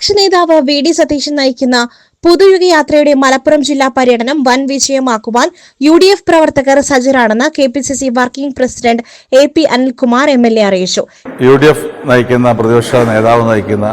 പ്രതിപക്ഷ നേതാവ് V D Satheesan നയിക്കുന്ന പുതുയുഗ യാത്രയുടെ മലപ്പുറം ജില്ലാ പര്യടനം വൻ വിജയമാക്കുവാൻ യു ഡി എഫ് പ്രവർത്തകർ സജ്ജരാണെന്ന് K P C C working president A P Anilkumar M L A അറിയിച്ചു. യു ഡി എഫ് നയിക്കുന്ന പ്രതിപക്ഷ നേതാവ് നയിക്കുന്ന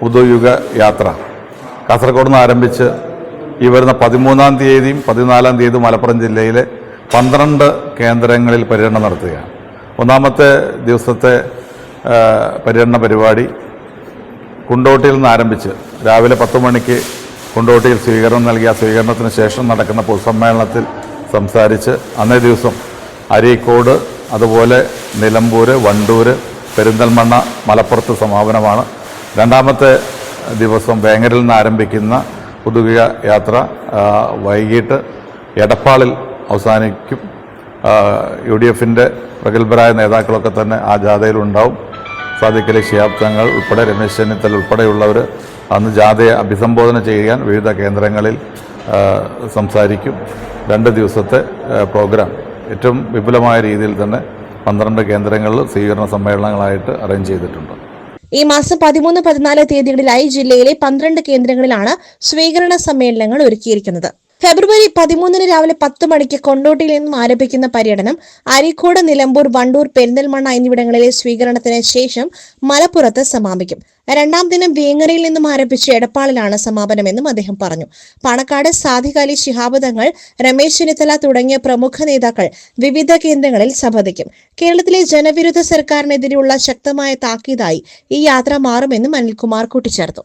പുതുയുഗ യാത്ര കാസർഗോഡ് നിന്ന് ആരംഭിച്ച് ഈ വരുന്ന പതിമൂന്നാം തീയതിയും പതിനാലാം തീയതിയും മലപ്പുറം ജില്ലയിലെ പന്ത്രണ്ട് കേന്ദ്രങ്ങളിൽ പര്യടനം നടത്തുകയാണ്. ഒന്നാമത്തെ ദിവസത്തെ പര്യടന പരിപാടി കുണ്ടോട്ടിയിൽ നിന്ന് ആരംഭിച്ച് രാവിലെ പത്ത് മണിക്ക് കുണ്ടോട്ടിയിൽ സ്വീകരണം നൽകിയ സ്വീകരണത്തിന് ശേഷം നടക്കുന്ന പൊതുസമ്മേളനത്തിൽ സംസാരിച്ച് അന്നേ ദിവസം അരീക്കോട് അതുപോലെ നിലമ്പൂർ വണ്ടൂർ പെരിന്തൽമണ്ണ മലപ്പുറത്ത് സമാപനമാണ്. രണ്ടാമത്തെ ദിവസം വേങ്ങരിൽ നിന്ന് ആരംഭിക്കുന്ന പുതുകിയ യാത്ര വൈകിട്ട് എടപ്പാളിൽ അവസാനിക്കും. യു ഡി എഫിന്റെ പ്രഗത്ഭരായ നേതാക്കളൊക്കെ തന്നെ ആ ജാഥയിലുണ്ടാവും സാദിഖ് ശിഹാബ്ദങ്ങൾ ഉൾപ്പെടെ രമേശ് ചെന്നിത്തല ഉൾപ്പെടെയുള്ളവർ അന്ന് ജാഥയെ അഭിസംബോധന ചെയ്യാൻ വിവിധ കേന്ദ്രങ്ങളിൽ സംസാരിക്കും. രണ്ട് ദിവസത്തെ പ്രോഗ്രാം. ഏറ്റവും വിപുലമായ രീതിയിൽ തന്നെ പന്ത്രണ്ട് കേന്ദ്രങ്ങളിൽ സ്വീകരണ സമ്മേളനങ്ങളായിട്ട് അറേഞ്ച് ചെയ്തിട്ടുണ്ട്. ഈ മാസം പതിമൂന്ന് പതിനാല് തീയതികളിലായി ജില്ലയിലെ പന്ത്രണ്ട് കേന്ദ്രങ്ങളിലാണ് സ്വീകരണ സമ്മേളനങ്ങൾ ഒരുക്കിയിരിക്കുന്നത്. ഫെബ്രുവരി പതിമൂന്നിന് രാവിലെ പത്ത് മണിക്ക് കൊണ്ടോട്ടിയിൽ നിന്നും ആരംഭിക്കുന്ന പര്യടനം അരീക്കോട് നിലമ്പൂർ വണ്ടൂർ പെരിന്തൽമണ്ണ എന്നിവിടങ്ങളിലെ സ്വീകരണത്തിന് ശേഷം മലപ്പുറത്ത് സമാപിക്കും. രണ്ടാം ദിനം വേങ്ങരയിൽ നിന്നും ആരംഭിച്ച് എടപ്പാളിലാണ് സമാപനമെന്നും അദ്ദേഹം പറഞ്ഞു. പണക്കാട് സാധികാലി ശിഹാബ് തങ്ങൾ രമേശ് ചെന്നിത്തല തുടങ്ങിയ പ്രമുഖ നേതാക്കൾ വിവിധ കേന്ദ്രങ്ങളിൽ സംബന്ധിക്കും കേരളത്തിലെ ജനവിരുദ്ധ സർക്കാരിനെതിരെയുള്ള ശക്തമായ താക്കീതായി ഈ യാത്ര മാറുമെന്നും അനിൽകുമാർ കൂട്ടിച്ചേർത്തു.